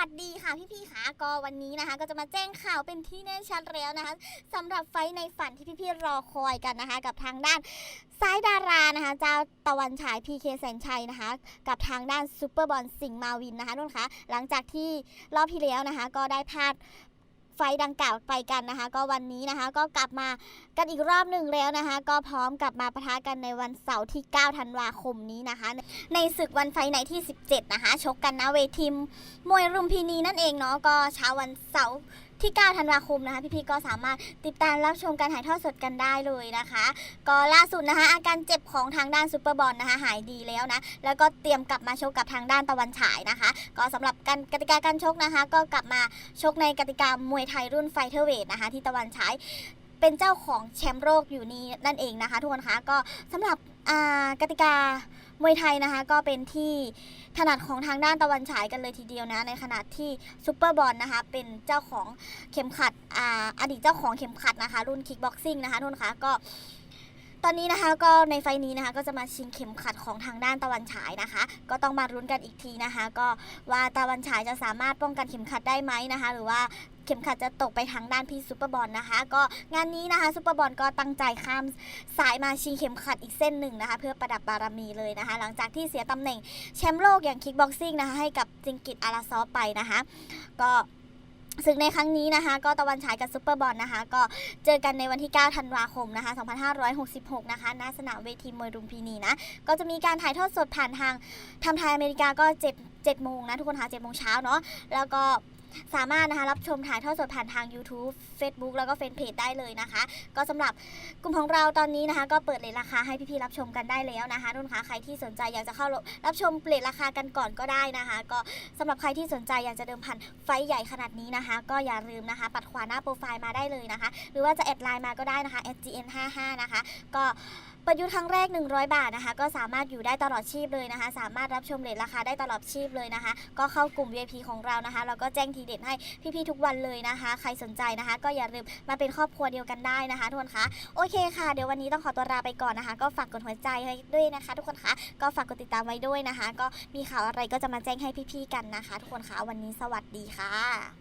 วัสดีค่ะพี่ๆค่ะก็วันนี้นะคะ ก็จะมาแจ้งข่าวเป็นที่แน่ชัดแล้วนะคะสำหรับไฟในฝันที่พี่ๆรอคอยกันนะคะ กับทางด้านซ้ายดารานะคะเจ้าตะวันฉายพีเคแสนชัยนะคะ กับทางด้านซูเปอร์บอลสิงห์มาวินนะคะนุ่นคะหลังจากที่รอบที่แล้วนะคะ ก็ได้พลาด ไฟดังกล่าวไปกันนะคะ ก็วันนี้นะคะ ก็กลับมากันอีกรอบหนึ่งแล้วนะคะ ก็พร้อมกลับมาปะทะกันในวันเสาร์ที่ 9 ธันวาคมนี้นะคะ ในศึกวันไฟในที่ 17 นะคะ ชกกันนะเวทีมวยรุมพินีนั่นเองเนาะก็เช้าวันเสาร์ ที่ 9 ธันวาคมนะคะ พี่ๆก็สามารถติดตามรับชมการถ่ายทอดสดกันได้เลยนะคะ ก็ล่าสุดนะคะ อาการเจ็บของทางด้านซูเปอร์บอลนะคะ หายดีแล้วนะ แล้วก็เตรียมกลับมาชกกับทางด้านตะวันฉายนะคะ ก็สำหรับการกติกาการชกนะคะ ก็กลับมาชกในกติกามวยไทยรุ่นไฟเทอร์เวทนะคะ ที่ตะวันฉายเป็นเจ้าของแชมป์โลกอยู่นี้นั่นเองนะคะทุกคนคะก็สำหรับอ่ากติกา มวยไทยนะคะก็เป็นที่ถนัดของทางด้านตะวันฉายกันเลยทีเดียวนะในขณะที่ซูเปอร์บอลนะคะเป็นเจ้าของเข็มขัดอาอดีตเจ้าของเข็มขัดนะคะ รุ่นคิกบ็อกซิ่งนะคะทุกคนคะก็ ตอนนี้นะคะก็ในไฟนี้นะคะก็จะมาชิงเข็มขัดของทางด้านตะวันฉายนะคะ ก็ต้องมารุ้นกันอีกทีนะคะ ก็ว่าตะวันฉายจะสามารถป้องกันเข็มขัดได้ไหมนะคะ หรือว่าเข็มขัดจะตกไปทางด้านพี่ซูเปอร์บอลนะคะ ก็งานนี้นะคะซูเปอร์บอลก็ตั้งใจข้ามสายมาชิงเข็มขัดอีกเส้นหนึ่งนะคะ เพื่อประดับบารมีเลยนะคะ หลังจากที่เสียตำแหน่งแชมป์โลกอย่างคิกบ็อกซิ่งนะคะให้กับจิงกิตอาราซอฟไปนะคะ ก็ ซึ่งในครั้งนี้นะคะ ก็ตะวันฉายกับซูเปอร์บอลนะคะ ก็เจอกันในวันที่ 9 ธันวาคมนะคะ 2566 นะคะณสนามเวทีมวยรุมพินีนะ ก็จะมีการถ่ายทอดสดผ่านทางทำไทยอเมริกาก็ 7 7โมงนะทุกคนคะ7โมงเช้าเนาะแล้วก็สามารถนะคะรับชมถ่ายทอดสดผ่านทาง YouTube Facebook แล้วก็แฟนเพจได้เลยนะคะ ก็สำหรับกลุ่มของเราตอนนี้นะคะ ก็เปิดเลทราคาให้พี่ๆรับชมกันได้แล้วนะคะทุกคนคะใครที่สนใจอยากจะเข้ารับชมเลทราคากันก่อนก็ได้นะคะ ก็สำหรับใครที่สนใจอยากจะเดิมพันไฟใหญ่ขนาดนี้นะคะ ก็อย่าลืมนะคะ ปัดขวาหน้าโปรไฟล์มาได้เลยนะคะ หรือว่าจะแอดไลน์มาก็ได้นะคะ @gn55 นะคะ ก็ ประยุทธ์ครั้งแรก 100 บาทนะคะ ก็สามารถอยู่ได้ตลอดชีพเลยนะคะ สามารถรับชมเลทราคาได้ตลอดชีพเลยนะคะ ก็เข้ากลุ่ม VIP ของเรานะคะแล้วก็แจ้งทีเด็ดให้พี่ๆทุกวันเลยนะคะ ใครสนใจนะคะ ก็อย่าลืมมาเป็นครอบครัวเดียวกันได้นะคะทุกคนคะโอเคค่ะ เดี๋ยววันนี้ต้องขอตัวลาไปก่อนนะคะ ก็ฝากกดหัวใจไว้ด้วยนะคะ ทุกคนคะก็ฝากกดติดตามไว้ด้วยนะคะ ก็มีข่าวอะไรก็จะมาแจ้งให้พี่ๆกันนะคะ ทุกคนคะวันนี้สวัสดีค่ะ